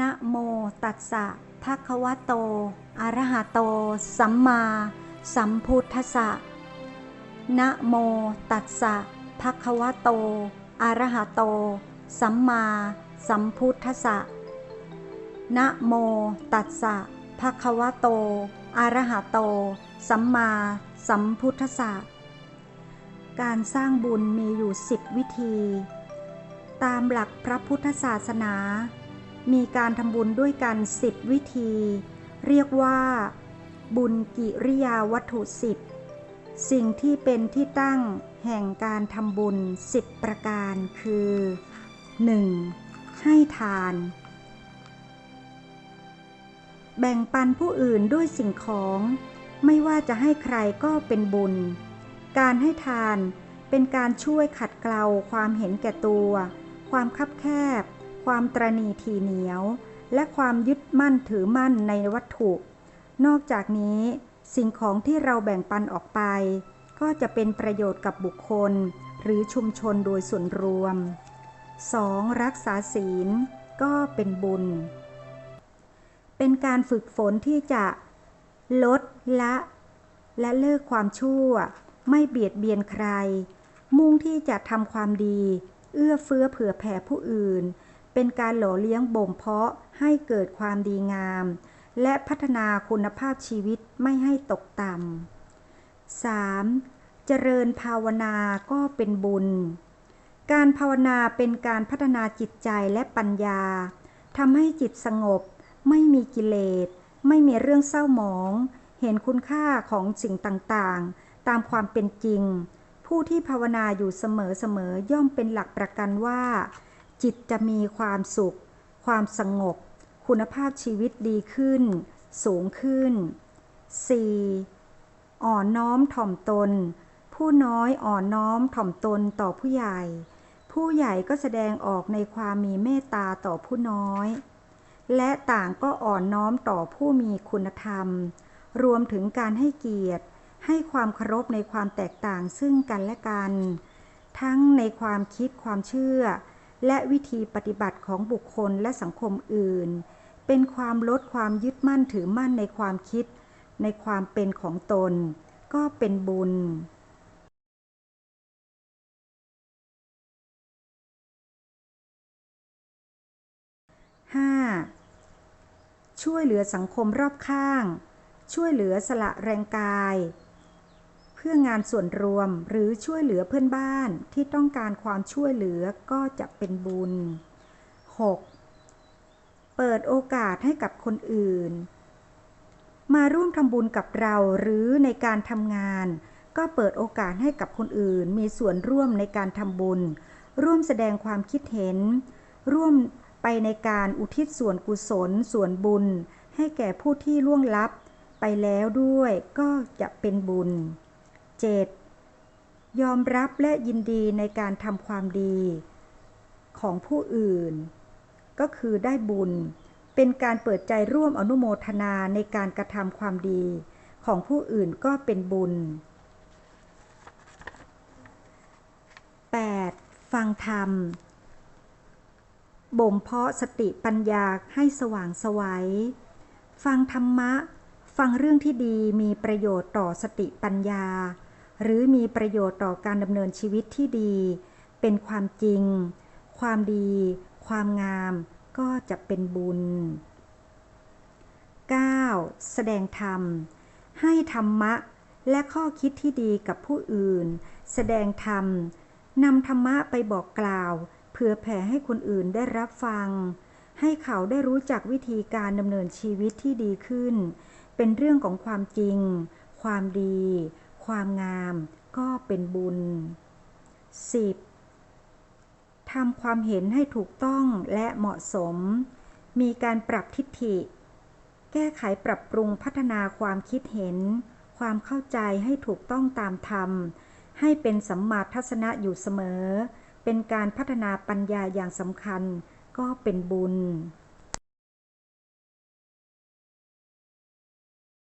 นะโมตัสสะภะคะวะโต อะระหะโต สัมมาสัมพุทธัสสะนะโมตัสสะภะคะวะโต อะระหะโต สัมมาสัมพุทธัสสะนะโมตัสสะภะคะวะโต อะระหะโต สัมมาสัมพุทธัสสะการสร้างบุญมีอยู่สิบวิธี ตามหลักพระพุทธศาสนา มีการทำบุญด้วยกันสิบวิธี เรียกว่า บุญกิริยาวัตถุสิบสิ่งที่เป็นที่ตั้งแห่งการทำบุญสิบประการคือ 1. ให้ทาน แบ่งปันผู้อื่นด้วยสิ่งของ ไม่ว่าจะให้ใครก็เป็นบุญ การให้ทานเป็นการช่วยขัดเกลาความเห็นแก่ตัว ความคับแคบ ความตรณีทีเหนียว และความยึดมั่นถือมั่นในวัตถุ นอกจากนี้ สิ่งของที่เราแบ่งปันออกไป ก็จะเป็นประโยชน์กับบุคคล หรือชุมชนโดยส่วนรวม 2. รักษาศีลก็เป็นบุญ เป็นการฝึกฝนที่จะลดละ และเลิกความชั่ว ไม่เบียดเบียนใคร มุ่งที่จะทำความดี เอื้อเฟื้อเผื่อแผ่ผู้อื่น เป็นการหล่อเลี้ยงบ่มเพาะให้เกิดความดีงาม และพัฒนาคุณภาพชีวิตไม่ให้ตกต่ำ 3. เจริญภาวนาก็เป็นบุญ การภาวนาเป็นการพัฒนาจิตใจและปัญญาทำให้จิตสงบ ไม่มีกิเลส ไม่มีเรื่องเศร้าหมอง เห็นคุณค่าของสิ่งต่างๆ ตามความเป็นจริง ผู้ที่ภาวนาอยู่เสมอๆย่อมเป็นหลักประกันว่า จิตจะมีความสุข ความสงบ คุณภาพชีวิตดีขึ้น สูงขึ้น 4. อ่อนน้อมถ่อมตน ผู้น้อยอ่อนน้อมถ่อมตนต่อผู้ใหญ่ ผู้ใหญ่ก็แสดงออกในความมีเมตตาต่อผู้น้อย และต่างก็อ่อนน้อมต่อผู้มีคุณธรรม รวมถึงการให้เกียรติ ให้ความเคารพในความแตกต่างซึ่งกันและกัน ทั้งในความคิดความเชื่อ และวิธีปฏิบัติของบุคคลและสังคมอื่น เป็นความลดความยึดมั่นถือมั่นในความคิด ในความเป็นของตน ก็เป็นบุญ 5. ช่วยเหลือสังคมรอบข้าง ช่วยเหลือสละแรงกาย พื่องานส่วนรวมหรือช่วยเหลือเพื่อนบ้านที่ต้องการความช่วยเหลือก็จะเป็นบุญ 6. เปิดโอกาสให้กับคนอื่น มาร่วมทำบุญกับเราหรือในการทำงาน ก็เปิดโอกาสให้กับคนอื่น มีส่วนร่วมในการทำบุญ ร่วมแสดงความคิดเห็น ร่วมไปในการอุทิศส่วนกุศล ส่วนบุญ ให้แก่ผู้ที่ล่วงลับไปแล้วด้วยก็จะเป็นบุญ 7. ยอมรับและยินดีในการทำความดี ของผู้อื่น ก็คือได้บุญ เป็นการเปิดใจร่วมอนุโมทนาในการกระทำความดี ของผู้อื่นก็เป็นบุญ 8. ฟังธรรม บ่มเพาะสติปัญญาให้สว่างสวัยฟังธรรมะ ฟังเรื่องที่ดีมีประโยชน์ต่อสติปัญญา หรือมีประโยชน์ต่อการดำเนินชีวิตที่ดี เป็นความจริง ความดี ความงาม ก็จะเป็นบุญ 9. แสดงธรรม ให้ธรรมะและข้อคิดที่ดีกับผู้อื่น แสดงธรรมนำธรรมะไปบอกกล่าวเผื่อแผ่ให้คนอื่นได้รับฟัง ให้เขาได้รู้จักวิธีการดำเนินชีวิตที่ดีขึ้น เป็นเรื่องของความจริง ความดี ความงาม ก็เป็นบุญ 10. ทำความเห็นให้ถูกต้องและเหมาะสม มีการปรับทิฏฐิ แก้ไขปรับปรุงพัฒนาความคิดเห็น ความเข้าใจให้ถูกต้องตามธรรม ให้เป็นสัมมาทัศนะอยู่เสมอ เป็นการพัฒนาปัญญาอย่างสำคัญ ก็เป็นบุญ